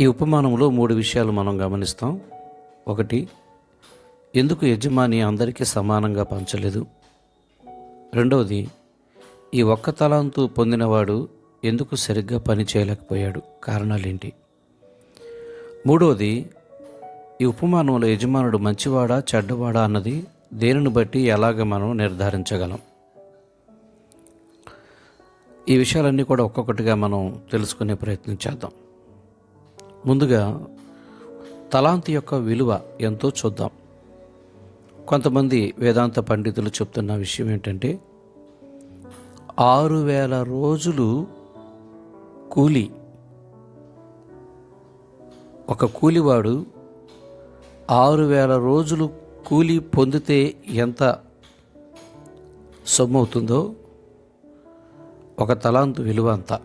ఈ ఉపమానంలో మూడు విషయాలు మనం గమనిస్తాం. ఒకటి ఎందుకు యజమాని అందరికీ సమానంగా పంచలేదు? రెండవది ఈ ఒక్క తలాంతు పొందినవాడు ఎందుకు సరిగ్గా పని చేయలేకపోయాడు? కారణాలేంటి? మూడవది ఈ ఉపమానంలో యజమానుడు మంచివాడా చెడ్డవాడా అన్నది దేనిని బట్టి ఎలాగ మనం నిర్ధారించగలం? ఈ విషయాలన్నీ కూడా ఒక్కొక్కటిగా మనం తెలుసుకునే ప్రయత్నం చేద్దాం. ముందుగా తలాంతి యొక్క విలువ ఎంతో చూద్దాం. కొంతమంది వేదాంత పండితులు చెప్తున్న విషయం ఏంటంటే ఆరు వేల రోజులు కూలి. ఒక కూలివాడు ఆరు వేల రోజులు కూలి పొందితే ఎంత సొమ్ము అవుతుందో ఒక తలాంతు విలువ అంతా.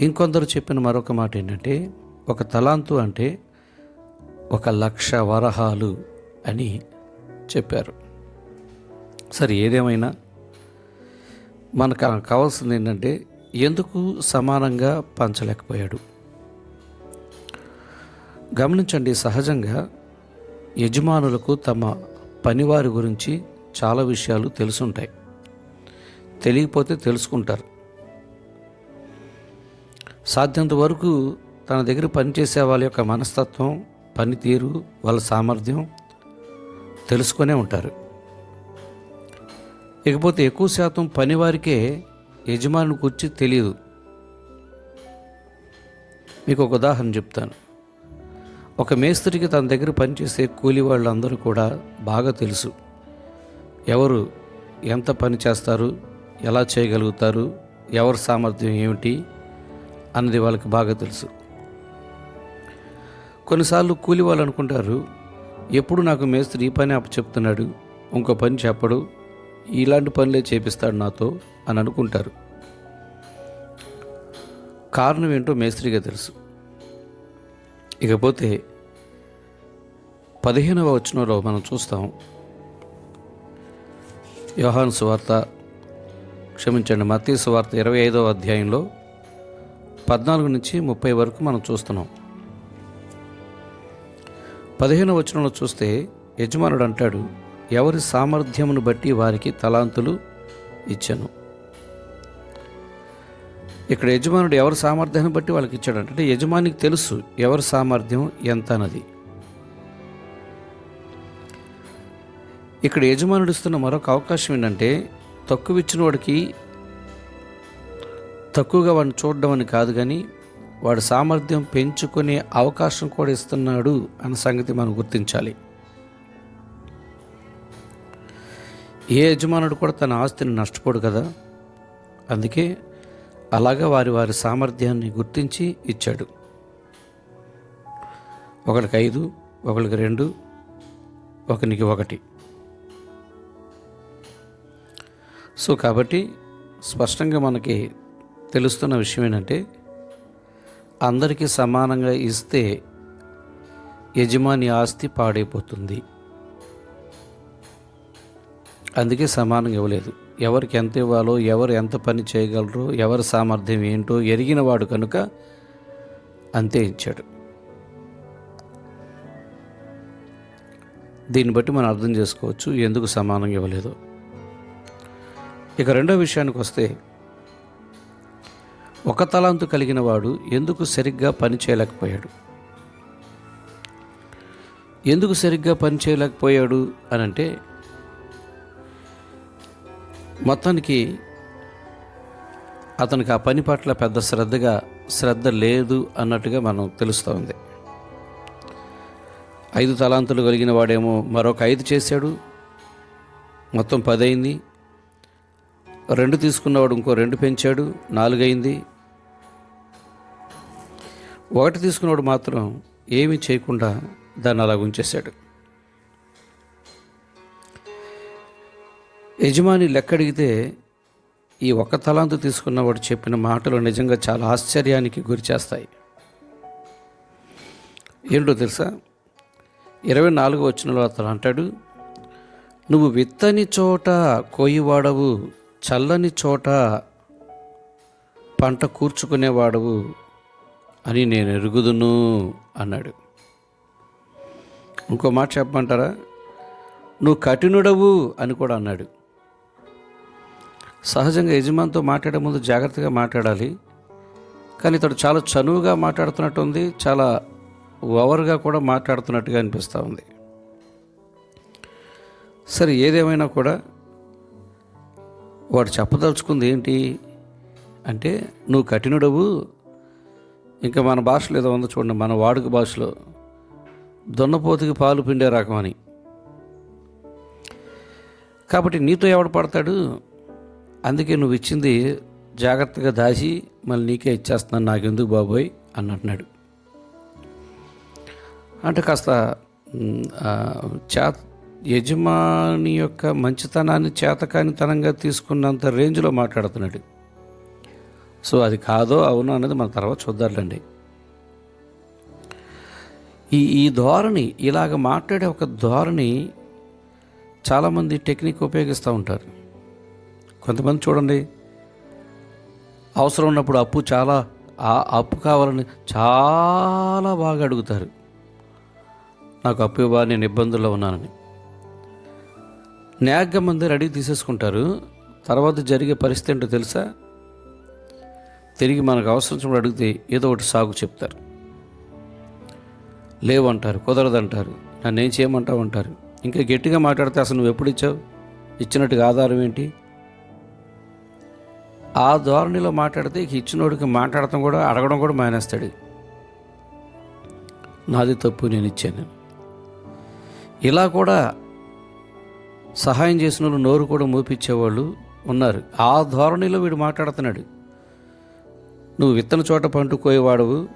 ఇంకొందరు చెప్పిన మరొక మాట ఏంటంటే ఒక తలాంతు అంటే ఒక లక్ష వరహాలు అని చెప్పారు. సరే ఏదేమైనా మనకు కావాల్సింది ఏంటంటే ఎందుకు సమానంగా పంచలేకపోయాడు? గమనించండి సహజంగా యజమానులకు తమ పనివారి గురించి చాలా విషయాలు తెలుసుంటాయి. తెలియకపోతే తెలుసుకుంటారు. సాధ్యంత వరకు తన దగ్గర పనిచేసే వాళ్ళ యొక్క మనస్తత్వం పనితీరు వాళ్ళ సామర్థ్యం తెలుసుకునే ఉంటారు. ఇకపోతే ఎక్కువ శాతం పనివారికే యజమాని గురించి తెలియదు. మీకు ఒక ఉదాహరణ చెప్తాను. ఒక మేస్త్రికి తన దగ్గర పనిచేసే కూలి వాళ్ళందరూ కూడా బాగా తెలుసు. ఎవరు ఎంత పని చేస్తారు ఎలా చేయగలుగుతారు ఎవరి సామర్థ్యం ఏమిటి అన్నది వాళ్ళకి బాగా తెలుసు. కొన్నిసార్లు కూలి వాళ్ళు అనుకుంటారు ఎప్పుడు నాకు మేస్త్రి ఈ పని చెప్తున్నాడు ఇంకో పని చెప్పడు ఇలాంటి పనులే చేపిస్తాడు నాతో అని అనుకుంటారు. కారణం ఏంటో మేస్త్రిగా తెలుసు. ఇకపోతే పదిహేనవ వచనంలో మనం చూస్తాం. యోహాను సువార్త క్షమించండి మత్తీ సువార్త ఇరవై ఐదవ అధ్యాయంలో పద్నాలుగు నుంచి ముప్పై వరకు మనం చూస్తున్నాం. పదిహేను వచనంలో చూస్తే యజమానుడు అంటాడు ఎవరి సామర్థ్యమును బట్టి వారికి తలాంతులు ఇచ్చాను. ఇక్కడ యజమానుడు ఎవరి సామర్థ్యాన్ని బట్టి వాళ్ళకి ఇచ్చాడు అంటే యజమానికి తెలుసు ఎవరి సామర్థ్యం ఎంత అన్నది. ఇక్కడ యజమానుడు ఇస్తున్న మరొక అవకాశం ఏంటంటే తక్కువ ఇచ్చిన వాడికి తక్కువగా వాడిని చూడడం అని కాదు కానీ వాడి సామర్థ్యం పెంచుకునే అవకాశం కూడా ఇస్తున్నాడు అన్న సంగతి మనం గుర్తించాలి. ఏ యజమానుడు కూడా తన ఆస్తిని నష్టపోడు కదా? అందుకే అలాగా వారి వారి సామర్థ్యాన్ని గుర్తించి ఇచ్చాడు. ఒకరికి ఐదు ఒకరికి రెండు ఒకరికి ఒకటి. సో కాబట్టి స్పష్టంగా మనకి తెలుస్తున్న విషయం ఏంటంటే అందరికీ సమానంగా ఇస్తే యజమాని ఆస్తి పాడైపోతుంది. అందుకే సమానంగా ఇవ్వలేదు. ఎవరికి ఎంత ఇవ్వాలో ఎవరు ఎంత పని చేయగలరు ఎవరి సామర్థ్యం ఏంటో ఎరిగినవాడు కనుక అంతే ఇచ్చాడు. దీన్ని బట్టి మనం అర్థం చేసుకోవచ్చు ఎందుకు సమానంగా ఇవ్వలేదు. ఇక రెండో విషయానికి వస్తే ఒక తలాంతు కలిగిన వాడు ఎందుకు సరిగ్గా పని చేయలేకపోయాడు? ఎందుకు సరిగ్గా పని చేయలేకపోయాడు అని అంటే మొత్తానికి అతనికి ఆ పని పట్ల పెద్ద శ్రద్ధగా శ్రద్ధ లేదు అన్నట్టుగా మనం తెలుస్తోంది ఐదు తలాంతులు కలిగిన వాడేమో మరొక ఐదు చేశాడు మొత్తం పది అయింది రెండు తీసుకున్నవాడు ఇంకో రెండు పెంచాడు నాలుగైంది. ఒకటి తీసుకున్నవాడు మాత్రం ఏమీ చేయకుండా దాన్ని అలా ఉంచేశాడు. యజమాని లెక్కడిగితే ఈ ఒక్క తలాంతు తీసుకున్నవాడు చెప్పిన మాటలు నిజంగా చాలా ఆశ్చర్యానికి గురి చేస్తాయి. ఏంటో తెలుసా? ఇరవై నాలుగు వచ్చినలో అతను అంటాడు నువ్వు విత్తని చోట కోయివాడవు చల్లని చోట పంట కూర్చుకునేవాడవు అని నేను ఎరుగుదును అన్నాడు. ఇంకో మాట చెప్పమంటారా? నువ్వు కఠినుడవు అని కూడా అన్నాడు. సహజంగా యజమానితో మాట్లాడే ముందు జాగ్రత్తగా మాట్లాడాలి. కానీ ఇతడు చాలా చనువుగా మాట్లాడుతున్నట్టు ఉంది చాలా ఓవర్గా కూడా మాట్లాడుతున్నట్టుగా అనిపిస్తూ ఉంది. సరే ఏదేమైనా కూడా వాడు చెప్పదలుచుకుంది ఏంటి? అంటే నువ్వు కఠినుడవు ఇంకా మన భాషలో ఏదో ఉందో చూడండి మన వాడుక భాషలో. దున్నపోతుకి పాలు పిండే రకం అని. కాబట్టి నీతో ఎవడు పడతాడు? అందుకే నువ్వు ఇచ్చింది జాగ్రత్తగా దాచి మళ్ళీ నీకే ఇచ్చేస్తున్నాను నాకెందుకు బాబోయ్? అని అంటున్నాడు అంటే కాస్త చే యజమాని యొక్క మంచితనాన్ని చేతకానితనంగా తీసుకున్నంత రేంజ్లో మాట్లాడుతున్నాడు. సో అది కాదో అవునో అనేది మన తర్వాత చూద్దాంలేండి. ఈ ఈ ధోరణి ఇలాగ మాట్లాడే ఒక ధోరణి చాలామంది టెక్నిక్ ఉపయోగిస్తూ ఉంటారు. కొంతమంది చూడండి అవసరం ఉన్నప్పుడు అప్పు చాలా ఆ అప్పు కావాలని చాలా బాగా అడుగుతారు. నాకు అప్పు ఇవ్వాలి నేను ఇబ్బందుల్లో ఉన్నానని. నేగ్గా మంది రెడీ తీసేసుకుంటారు. తర్వాత జరిగే పరిస్థితి ఏంటో తెలుసా? తిరిగి మనకు అవసరం అడిగితే ఏదో ఒకటి సాగు చెప్తారు. లేవంటారు కుదరదంటారు నన్ను ఏం చేయమంటావు అంటారు ఇంకా గట్టిగా మాట్లాడితే అసలు నువ్వు ఎప్పుడు ఇచ్చావు? ఇచ్చినట్టుగా ఆధారం ఏంటి? ఆ ధోరణిలో మాట్లాడితే ఇక ఇచ్చినోడికి మాట్లాడటం కూడా అడగడం కూడా మానేస్తాడు. నాది తప్పు నేను ఇచ్చాను. ఇలా కూడా సహాయం చేసిన వాళ్ళు నోరు కూడా మూపించేవాళ్ళు ఉన్నారు. ఆ ధోరణిలో వీడు మాట్లాడుతున్నాడు. నువ్వు విత్తన చోట పంట కోయేవాడవు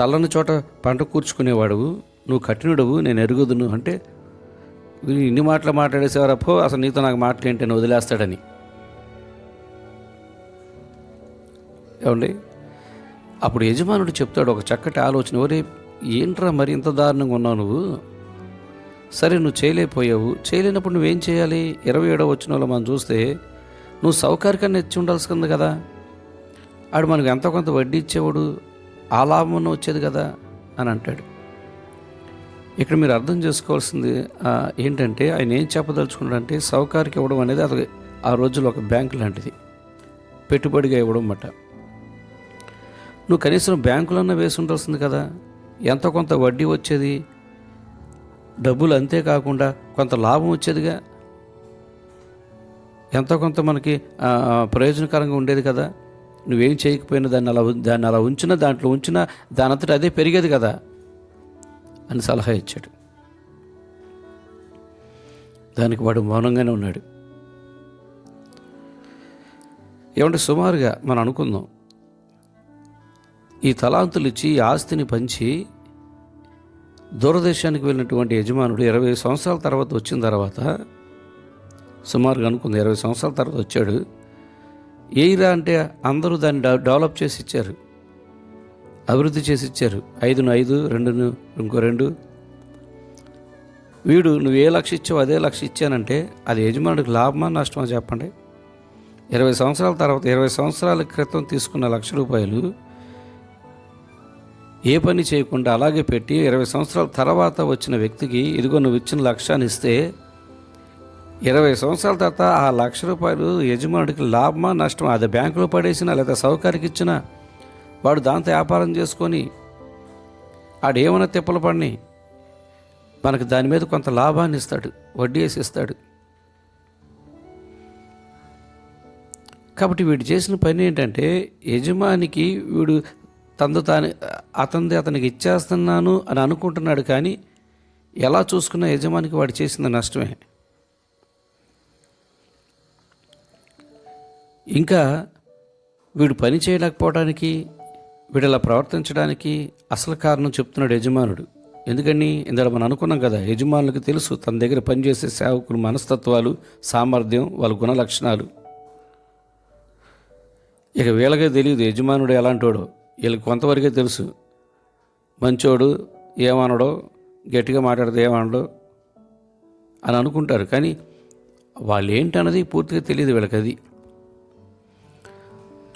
చల్లని చోట పంట కూర్చుకునేవాడవు నువ్వు కఠినుడవు నేను ఎరుగుదును అంటే ఇన్ని మాటలు మాట్లాడేసేవారప్పో అసలు నీతో నాకు మాటలు ఏంటి వదిలేస్తాడని. ఏమండి? అప్పుడు యజమానుడు చెప్తాడు ఒక చక్కటి ఆలోచన ఒరే ఏంట్రా మరి ఇంత దారుణంగా ఉన్నావు నువ్వు? సరే నువ్వు చేయలేకపోయావు. చేయలేనప్పుడు నువ్వేం చేయాలి? ఇరవై ఏడవ వచ్చిన వాళ్ళు మనం చూస్తే నువ్వు సౌకర్యాన్ని ఇచ్చి ఉండాల్సింది కదా? ఆడు మనకు ఎంతో కొంత వడ్డీ ఇచ్చేవాడు ఆ లాభం వచ్చేది కదా అని అంటాడు. ఇక్కడ మీరు అర్థం చేసుకోవాల్సింది ఏంటంటే ఆయన ఏం చెప్పదలుచుకున్నాడంటే సౌకారికి ఇవ్వడం అనేది అది ఆ రోజుల్లో ఒక బ్యాంకు లాంటిది. పెట్టుబడిగా ఇవ్వడం అన్నమాట. నువ్వు కనీసం బ్యాంకులన్నా వేసి ఉండాల్సింది కదా ఎంత కొంత వడ్డీ వచ్చేది డబ్బులు అంతేకాకుండా కొంత లాభం వచ్చేదిగా ఎంతో కొంత మనకి ప్రయోజనకరంగా ఉండేది కదా. నువ్వేం చేయకపోయినా దాన్ని అలా దాన్ని అలా ఉంచినా దాంట్లో ఉంచినా దాని అంతటా అదే పెరిగేది కదా అని సలహా ఇచ్చాడు. దానికి వాడు మౌనంగానే ఉన్నాడు. ఏమంటే సుమారుగా మనం అనుకుందాం ఈ తలాంతులు ఇచ్చి ఈ ఆస్తిని పంచి దూరదేశానికి వెళ్ళినటువంటి యజమానుడు ఇరవై సంవత్సరాల తర్వాత వచ్చిన తర్వాత సుమారుగా అనుకుంది ఇరవై సంవత్సరాల తర్వాత వచ్చాడు. ఏయిరా అంటే అందరూ దాన్ని డెవలప్ చేసి ఇచ్చారు. అభివృద్ధి చేసి ఇచ్చారు. ఐదును ఐదు రెండును ఇంకో రెండు. వీడు నువ్వు ఏ లక్ష ఇచ్చావు అదే లక్ష ఇచ్చానంటే అది యజమానుడికి లాభమా నష్టమా చెప్పండి. ఇరవై సంవత్సరాల తర్వాత ఇరవై సంవత్సరాల క్రితం తీసుకున్న లక్ష రూపాయలు ఏ పని చేయకుండా అలాగే పెట్టి ఇరవై సంవత్సరాల తర్వాత వచ్చిన వ్యక్తికి ఇదిగో నువ్వు ఇచ్చిన లక్ష్యాన్ని ఇస్తే ఇరవై సంవత్సరాల తర్వాత ఆ లక్ష రూపాయలు యజమానుడికి లాభమా నష్టమా? అది బ్యాంకులో పడేసినా లేదా సౌకర్యకి ఇచ్చినా వాడు దాంతో వ్యాపారం చేసుకొని ఆడేమైనా తిప్పలు పడిని మనకు దాని మీద కొంత లాభాన్ని ఇస్తాడు వడ్డీ వేసి ఇస్తాడు. కాబట్టి వీడు చేసిన పని ఏంటంటే యజమానికి వీడు తనతో తాను అతనిది అతనికి ఇచ్చేస్తున్నాను అని అనుకుంటున్నాడు కానీ ఎలా చూసుకున్న యజమానికి వాడు చేసిన నష్టమే. ఇంకా వీడు పని చేయలేకపోవడానికి వీడు ప్రవర్తించడానికి అసలు కారణం చెప్తున్నాడు యజమానుడు. ఎందుకని? ఇందులో మనం అనుకున్నాం కదా యజమానులకు తెలుసు తన దగ్గర పనిచేసే సేవకులు మనస్తత్వాలు సామర్థ్యం వాళ్ళ గుణ లక్షణాలు ఇక వీళ్ళకే తెలియదు యజమానుడు ఎలాంటోడో. వీళ్ళకి కొంతవరకే తెలుసు. మంచోడు ఏమనడో గట్టిగా మాట్లాడితే ఏమనడో అని అనుకుంటారు. కానీ వాళ్ళు ఏంటన్నది పూర్తిగా తెలియదు వీళ్ళకి అది.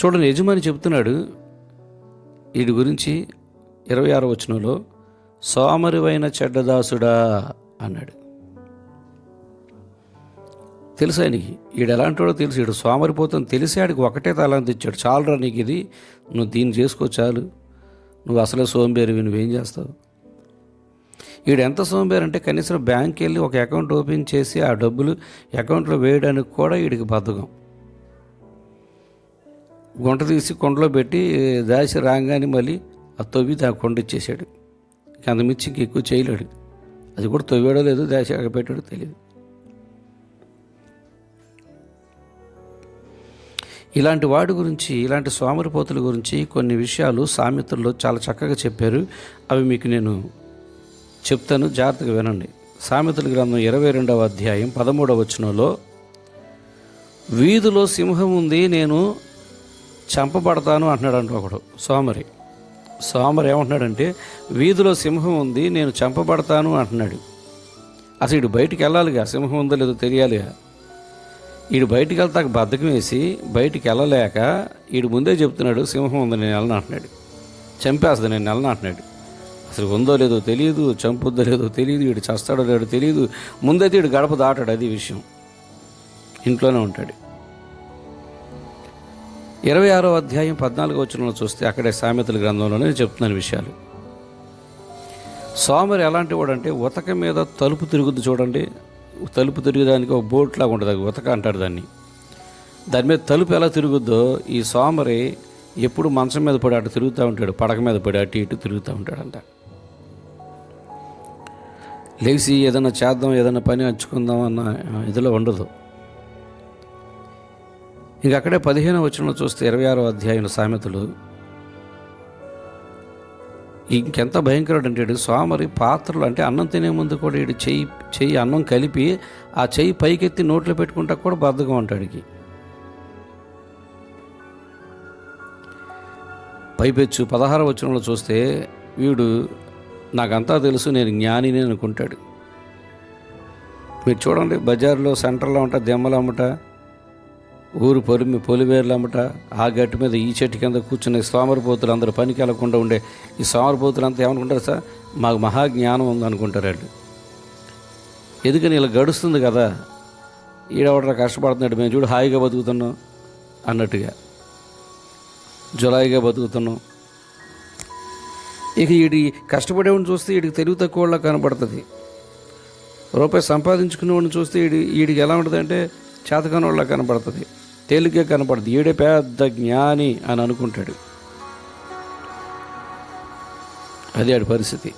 చూడండి యజమాని చెప్తున్నాడు వీడి గురించి ఇరవై ఆరో వచనంలో సోమరివైన చెడ్డదాసుడా అన్నాడు. తెలుసు ఆయనకి ఈడు ఎలాంటివాడో తెలుసు ఈడు సోమరిపోతుంది తెలిసి ఆడికి ఒకటే తలాంతి ఇచ్చాడు చాలురా నీకు ఇది నువ్వు దీన్ని చేసుకో చాలు. నువ్వు అసలే సోంబేరివి నువ్వేం చేస్తావు? ఈడు ఎంత సోంబేరు అంటే కనీసం బ్యాంక్కి వెళ్ళి ఒక అకౌంట్ ఓపెన్ చేసి ఆ డబ్బులు అకౌంట్లో వేయడానికి కూడా వీడికి బద్ధకం. గుంట తీసి కొండలో పెట్టి దాసి రాగానే మళ్ళీ ఆ తవ్వి ఆ కొండ ఇచ్చేసాడు. అంతమించి ఇంక ఎక్కువ చేయలేడు. అది కూడా తవ్వాడో లేదో దాసి అక్కడ పెట్టాడో తెలియదు ఇలాంటి వాడి గురించి ఇలాంటి స్వామిరిపోతుల గురించి కొన్ని విషయాలు సామెతల్లో చాలా చక్కగా చెప్పారు. అవి మీకు నేను చెప్తాను జాగ్రత్తగా వినండి. సామెతల గ్రంథం ఇరవై రెండవ అధ్యాయం పదమూడవ వచనంలో వీధిలో సింహం ఉంది నేను చంపబడతాను అంటున్నాడు ఒకడు సోమరి. సోమరి ఏమంటున్నాడంటే వీధిలో సింహం ఉంది నేను చంపబడతాను అంటున్నాడు. అసలు ఇటు బయటికి వెళ్ళాలిగా? సింహం ఉందో లేదో తెలియాలిగా? ఈడు బయటికి వెళ్తాక బద్దకం వేసి బయటికి వెళ్ళలేక ఈడు ముందే చెప్తున్నాడు సింహం ఉంది నేను వెళ్ళను అంటున్నాడు. చంపేస్తుంది నేను వెళ్ళను అంటున్నాడు. అసలు ఉందో లేదో తెలియదు చంపుద్దో లేదో తెలియదు వీడు చస్తాడో లేదో తెలియదు. ముందైతే వీడు గడప దాటాడు అది విషయం. ఇంట్లోనే ఉంటాడు. ఇరవై ఆరో అధ్యాయం పద్నాలుగో వచనంలో చూస్తే అక్కడే సామెతల గ్రంథంలోనే చెప్తున్నాను విషయాలు. సోమరి ఎలాంటి వాడంటే ఉతక మీద తలుపు తిరుగుద్ది చూడండి. తలుపు తిరిగేదానికి ఒక బోట్ లాగా ఉంటుంది ఉతక అంటారు దాన్ని. దాని మీద తలుపు ఎలా తిరుగుద్దో ఈ సోమరి ఎప్పుడు మంచం మీద పడి అటు తిరుగుతూ ఉంటాడు పడక మీద పడి అటు ఇటు తిరుగుతూ ఉంటాడంట. లేచి ఏదైనా చేద్దాం ఏదైనా పని అంచుకుందాం అన్న ఇదిలో ఉండదు. ఇంక అక్కడే పదిహేను వచనంలో చూస్తే ఇరవై ఆరో అధ్యాయుల సామెతలు. ఇంకెంత భయంకరుడు అంటే సోమరి పాత్రలు అంటే అన్నం తినే ముందు కూడా ఇటు చెయ్యి చెయ్యి అన్నం కలిపి ఆ చెయ్యి పైకెత్తి నోట్లో పెట్టుకుంటా కూడా బద్ధకం ఉంటాడికి పైపెచ్చు పదహారు వచనంలో చూస్తే వీడు నాకంతా తెలుసు నేను జ్ఞానిని అనుకుంటాడు. మీరు చూడండి బజార్లో సెంటర్లో ఉంటా దెమ్మలు అమ్మట ఊరు పొలిమి పొలివేర్లు అమ్మట ఆ గట్టు మీద ఈ చెట్టు కింద కూర్చునే సోమరపోతులు అందరూ పనికి వెళ్ళకుండా ఉండే ఈ సోమరపోతులు అంతా ఏమనుకుంటారు సార్? మాకు మహాజ్ఞానం ఉంది అనుకుంటారు వాళ్ళు. ఎందుకని ఇలా గడుస్తుంది కదా ఈడవడ కష్టపడుతున్నాడు? మేము చూడు హాయిగా బతుకుతున్నాం అన్నట్టుగా. జులాయిగా బతుకుతున్నాం. ఇక వీడి కష్టపడేవాడిని చూస్తే వీడికి తెలివి తక్కువలా కనబడుతుంది. రూపాయి సంపాదించుకునేవాడిని చూస్తే వీడి వీడికి ఎలా ఉంటుందంటే చేతకాని వాళ్ళ కనబడుతుంది. తేలిగ్గా కనపడదు. ఈడే పెద్ద జ్ఞాని అని అనుకుంటాడు. అది ఆడి పరిస్థితి.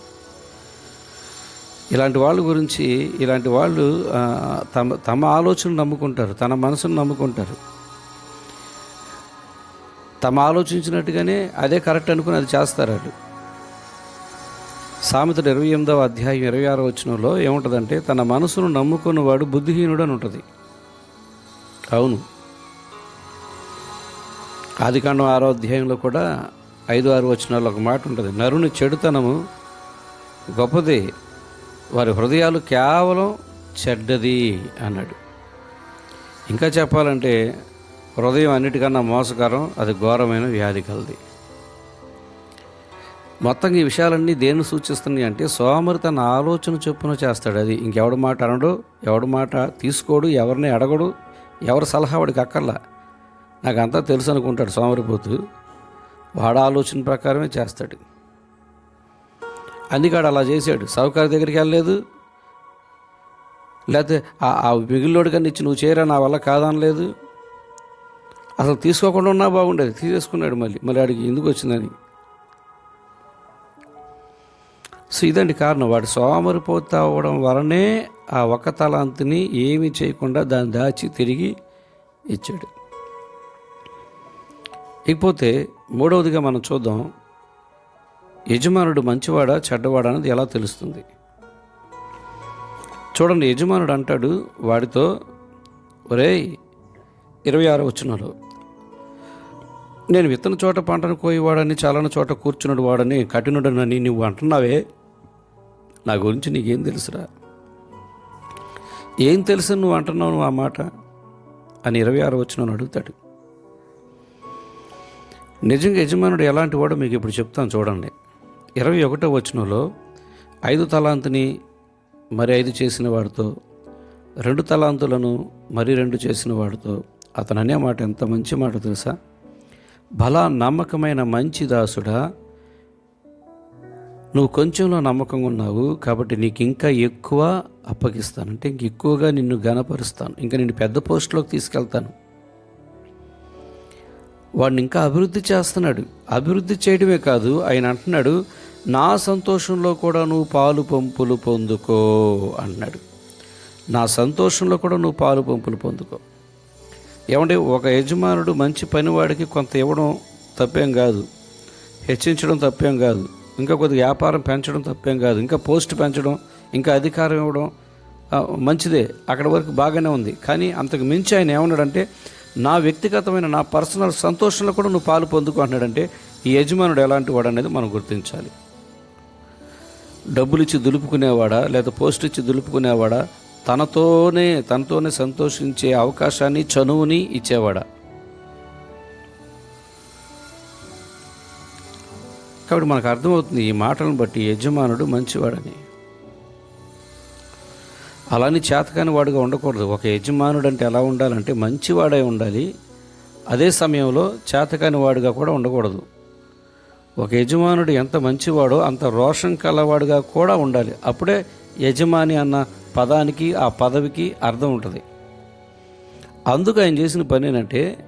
ఇలాంటి వాళ్ళ గురించి ఇలాంటి వాళ్ళు తమ తమ ఆలోచనలు నమ్ముకుంటారు తన మనసును నమ్ముకుంటారు. తమ ఆలోచించినట్టుగానే అదే కరెక్ట్ అనుకుని అది చేస్తారు వాళ్ళు. సామెతలు ఇరవై ఎనిమిదవ అధ్యాయం ఇరవై ఆరో వచనంలో ఏముంటుందంటే తన మనసును నమ్ముకున్నవాడు బుద్ధిహీనుడు అని ఉంటుంది. అవును. ఆదికాండం ఆరో అధ్యాయంలో కూడా ఐదు ఆరు వచనాల్లో ఒక మాట ఉంటుంది. నరుని చెడుతనము గొప్పది. వారి హృదయాలు కేవలం చెడ్డది అన్నాడు. ఇంకా చెప్పాలంటే హృదయం అన్నిటికన్నా మోసకరం అది ఘోరమైన వ్యాధి కలది. మొత్తం ఈ విషయాలన్నీ దేన్ని సూచిస్తున్నాయి అంటే సోమరి తన ఆలోచన చొప్పున చేస్తాడు. అది ఇంకెవడి మాట అనడు ఎవడి మాట తీసుకోడు ఎవరిని అడగడు ఎవరి సలహా వాడికి అక్కర్లా. నాకు అంతా తెలుసు అనుకుంటాడు సోమరిపోతు. వాడు ఆలోచన ప్రకారమే చేస్తాడు. అందుకాడు అలా చేశాడు. సౌకర్య దగ్గరికి వెళ్ళలేదు. లేకపోతే ఆ- ఆ మిగిలినోడు కన్నా ఇచ్చి నువ్వు చేయరా నా వల్ల కాదనలేదు. అసలు తీసుకోకుండా ఉన్నా బాగుండేది. తీసేసుకున్నాడు మళ్ళీ. మళ్ళీ ఆడికి ఎందుకు వచ్చిందని. సో ఇదండి కారణం. వాడు సోమరిపోతా అవ్వడం వలనే ఆ ఒక తలాంతిని ఏమీ చేయకుండా దాన్ని దాచి తిరిగి ఇచ్చాడు. ఇకపోతే మూడవదిగా మనం చూద్దాం యజమానుడు మంచివాడా చెడ్డవాడా అనేది ఎలా తెలుస్తుంది? చూడండి యజమానుడు అంటాడు వాడితో ఒరేయ్ ఇరవై ఆరు వచ్చినాడు నేను విత్తన చోట పంటను కోయేవాడని చాలని చోట కూర్చున్నాడు వాడని కఠినుడనని నువ్వు అంటున్నావే? నా గురించి నీకేం తెలుసురా? ఏం తెలుసు నువ్వు అంటున్నావు నువ్వు ఆ మాట? అని ఇరవై ఆరు వచ్చినాను అడుగుతాడు. నిజంగా యజమానుడు ఎలాంటి వాడో మీకు ఇప్పుడు చెప్తాను చూడండి. ఇరవై ఒకటో వచనంలో ఐదు తలాంతుని మరి ఐదు చేసిన వాడితో రెండు తలాంతులను మరి రెండు చేసిన వాడితో అతను అనే మాట ఎంత మంచి మాట తెలుసా? బలా నమ్మకమైన మంచి దాసుడా నువ్వు కొంచెంలో నమ్మకంగా ఉన్నావు కాబట్టి నీకు ఇంకా ఎక్కువ అప్పగిస్తాను. అంటే ఇంక ఎక్కువగా నిన్ను గనపరుస్తాను ఇంకా నిన్ను పెద్ద పోస్టులోకి తీసుకెళ్తాను. వాడిని ఇంకా అభివృద్ధి చేస్తున్నాడు. అభివృద్ధి చేయడమే కాదు ఆయన అంటున్నాడు నా సంతోషంలో కూడా నువ్వు పాలు పంపులు పొందుకో అన్నాడు నా సంతోషంలో కూడా నువ్వు పాలు పంపులు పొందుకో. ఏమంటే ఒక యజమానుడు మంచి పనివాడికి కొంత ఇవ్వడం తప్పేం కాదు. హెచ్చించడం తప్పేం కాదు. ఇంకా కొద్దిగా వ్యాపారం పెంచడం తప్పేం కాదు. ఇంకా పోస్ట్ పెంచడం ఇంకా అధికారం ఇవ్వడం మంచిదే. అక్కడ వరకు బాగానే ఉంది. కానీ అంతకు మించి ఆయన ఏమన్నాడంటే నా వ్యక్తిగతమైన నా పర్సనల్ సంతోషంలో కూడా నువ్వు పాలు పొందుకుంటున్నాడంటే ఈ యజమానుడు ఎలాంటి వాడు అనేది మనం గుర్తించాలి. డబ్బులు ఇచ్చి దులుపుకునేవాడా లేదా పోస్ట్ ఇచ్చి దులుపుకునేవాడా తనతోనే తనతోనే సంతోషించే అవకాశాన్ని చనువుని ఇచ్చేవాడా? కాబట్టి మనకు అర్థమవుతుంది ఈ మాటలను బట్టి యజమానుడు మంచివాడని. అలాని చేతకాని వాడుగా ఉండకూడదు. ఒక యజమానుడు అంటే ఎలా ఉండాలంటే మంచివాడై ఉండాలి. అదే సమయంలో చేతకాని వాడుగా కూడా ఉండకూడదు. ఒక యజమానుడు ఎంత మంచివాడో అంత రోషం కలవాడుగా కూడా ఉండాలి. అప్పుడే యజమాని అన్న పదానికి ఆ పదవికి అర్థం ఉంటుంది. అందుకు ఆయన చేసిన పని ఏంటంటే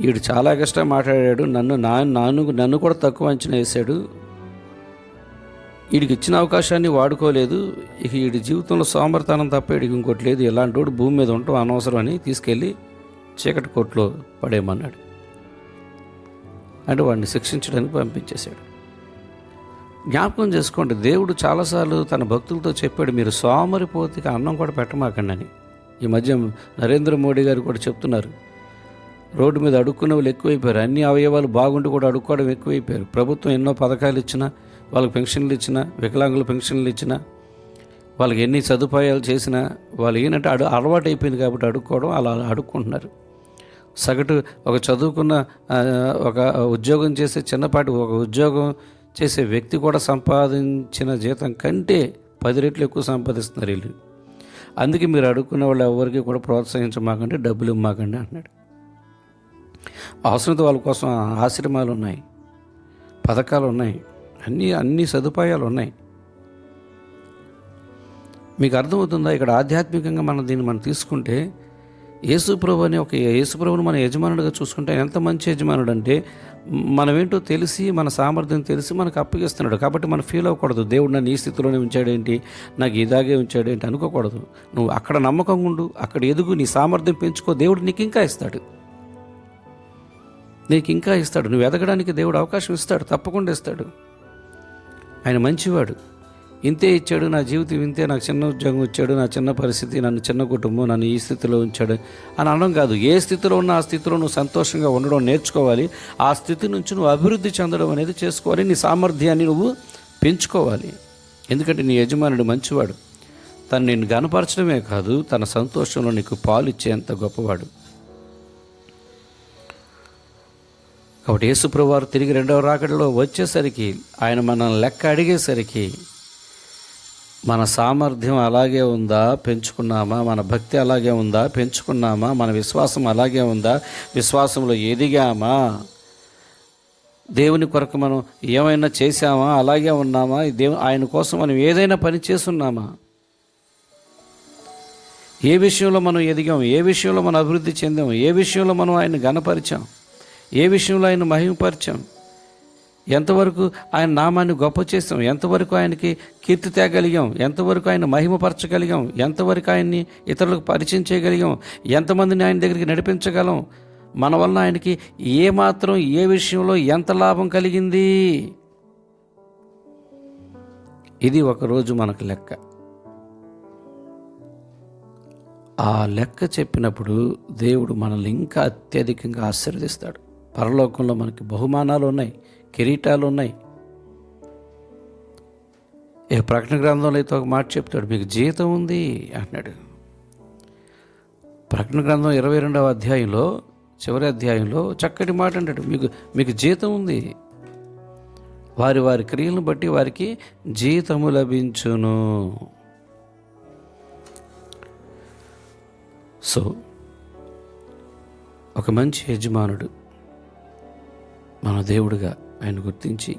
వీడు చాలా కష్టం మాట్లాడాడు నన్ను నా నన్ను నన్ను కూడా తక్కువ అంచనా వేశాడు. వీడికి ఇచ్చిన అవకాశాన్ని వాడుకోలేదు. ఇక వీడి జీవితంలో సోమర్తనం తప్ప వీడికి ఇంకోటి లేదు. ఇలాంటి వాడు భూమి మీద ఉండటం అనవసరం అని తీసుకెళ్ళి చీకటి కోట్లో పడేయమన్నాడు. అంటే వాడిని శిక్షించడానికి పంపించేశాడు. జ్ఞాపకం చేసుకోండి దేవుడు చాలాసార్లు తన భక్తులతో చెప్పాడు మీరు సోమరిపోతికి అన్నం కూడా పెట్టమాకండి అని. ఈ మధ్య నరేంద్ర మోడీ గారు కూడా చెప్తున్నారు. రోడ్డు మీద అడుక్కునే వాళ్ళు ఎక్కువైపోయారు. అన్ని అవయవాలు బాగుండి కూడా అడుక్కోవడం ఎక్కువైపోయారు. ప్రభుత్వం ఎన్నో పథకాలు ఇచ్చినా వాళ్ళకి పెన్షన్లు ఇచ్చినా వికలాంగుల పెన్షన్లు ఇచ్చినా వాళ్ళకి ఎన్ని సదుపాయాలు చేసినా వాళ్ళు ఏంటంటే అడు అలవాటు అయిపోయింది కాబట్టి అడుక్కోవడం అలా అడుక్కుంటున్నారు. సగటు ఒక చదువుకున్న ఒక ఉద్యోగం చేసే చిన్నపాటి ఒక ఉద్యోగం చేసే వ్యక్తి కూడా సంపాదించిన జీతం కంటే పది రెట్లు ఎక్కువ సంపాదిస్తున్నారు వీళ్ళు. అందుకే మీరు అడుక్కున్న వాళ్ళు ఎవరికి కూడా ప్రోత్సహించమాకండి డబ్బులు ఇవ్వమాకండి అంటున్నాడు. అవసరత వాళ్ళ కోసం ఆశ్రమాలు ఉన్నాయి పథకాలు ఉన్నాయి అన్ని అన్ని సదుపాయాలు ఉన్నాయి. మీకు అర్థమవుతుందా? ఇక్కడ ఆధ్యాత్మికంగా మనం దీన్ని మనం తీసుకుంటే యేసుప్రభు అని ఒక యేసుప్రభుని మన యజమానుడిగా చూసుకుంటే ఎంత మంచి యజమానుడు అంటే మనమేంటో తెలిసి మన సామర్థ్యం తెలిసి మనకు అప్పగిస్తున్నాడు. కాబట్టి మనం ఫీల్ అవ్వకూడదు. దేవుడు నన్ను ఈ స్థితిలోనే ఉంచాడేంటి? నాకు ఇదాగే ఉంచాడేంటి? అనుకోకూడదు. నువ్వు అక్కడ నమ్మకంగా ఉండు. అక్కడ ఎదుగు. నీ సామర్థ్యం పెంచుకో. దేవుడు నీకు ఇంకా ఇస్తాడు. నీకు ఇంకా ఇస్తాడు. నువ్వు ఎదగడానికి దేవుడు అవకాశం ఇస్తాడు. తప్పకుండా ఇస్తాడు. ఆయన మంచివాడు. ఇంతే ఇచ్చాడు నా జీవితం ఇంతే నాకు చిన్న ఉద్యోగం ఇచ్చాడు నా చిన్న పరిస్థితి నన్ను చిన్న కుటుంబం నన్ను ఈ స్థితిలో ఉంచాడు అని అనడం కాదు. ఏ స్థితిలో ఉన్న ఆ స్థితిలో నువ్వు సంతోషంగా ఉండడం నేర్చుకోవాలి. ఆ స్థితి నుంచి నువ్వు అభివృద్ధి చెందడం అనేది చేసుకోవాలి. నీ సామర్థ్యాన్ని నువ్వు పెంచుకోవాలి. ఎందుకంటే నీ యజమానుడు మంచివాడు. తను నిన్ను గనపరచడమే కాదు తన సంతోషంలో నీకు పాలు ఇచ్చేంత గొప్పవాడు. కాబట్టి యేసుప్రభువారు తిరిగి రెండవ రాకడలో వచ్చేసరికి ఆయన మనల్ని లెక్క అడిగేసరికి మన సామర్థ్యం అలాగే ఉందా? పెంచుకున్నామా? మన భక్తి అలాగే ఉందా? పెంచుకున్నామా? మన విశ్వాసం అలాగే ఉందా? విశ్వాసంలో ఎదిగామా? దేవుని కొరకు మనం ఏమైనా చేశామా? అలాగే ఉన్నామా? దేవు ఆయన కోసం మనం ఏదైనా పని చేస్తున్నామా? ఏ విషయంలో మనం ఎదిగాం? ఏ విషయంలో మనం అభివృద్ధి చెందాం? ఏ విషయంలో మనం ఆయన గణపరిచాం ఏ విషయంలో ఆయన మహిమపరిచాం? ఎంతవరకు ఆయన నామాన్ని గొప్ప చేసాం? ఎంతవరకు ఆయనకి కీర్తి తేగలిగాం? ఎంతవరకు ఆయన మహిమపరచగలిగాం? ఎంతవరకు ఆయన్ని ఇతరులకు పరిచయం చేయగలిగాం? ఎంతమందిని ఆయన దగ్గరికి నడిపించగలం? మన వలన ఆయనకి ఏ మాత్రం ఏ విషయంలో ఎంత లాభం కలిగింది? ఇది ఒకరోజు మనకు లెక్క. ఆ లెక్క చెప్పినప్పుడు దేవుడు మనల్ని ఇంకా అత్యధికంగా ఆశీర్వదిస్తాడు. పరలోకంలో మనకి బహుమానాలు ఉన్నాయి కిరీటాలు ఉన్నాయి ఏ ప్రకటన గ్రంథంలో అయితే ఒక మాట చెప్తాడు మీకు జీతం ఉంది అన్నాడు ప్రకటన గ్రంథం ఇరవై రెండవ అధ్యాయంలో చివరి అధ్యాయంలో చక్కటి మాట అంటాడు మీకు మీకు జీతం ఉంది. వారి వారి క్రియలను బట్టి వారికి జీతము లభించును. సో ఒక మంచి యజమానుడు మన దేవుడిగా ఆయన గుర్తించి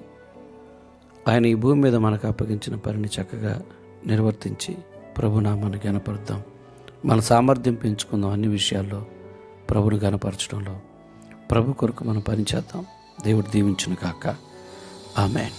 ఆయన ఈ భూమి మీద మనకు అప్పగించిన పనిని చక్కగా నిర్వర్తించి ప్రభునామాన్ని గనపరుద్దాం మన సామర్థ్యం పెంచుకుందాం అన్ని విషయాల్లో ప్రభుని గనపరచడంలో ప్రభు కొరకు మనం పనిచేద్దాం దేవుడు దీవించును కాక ఆమెన్.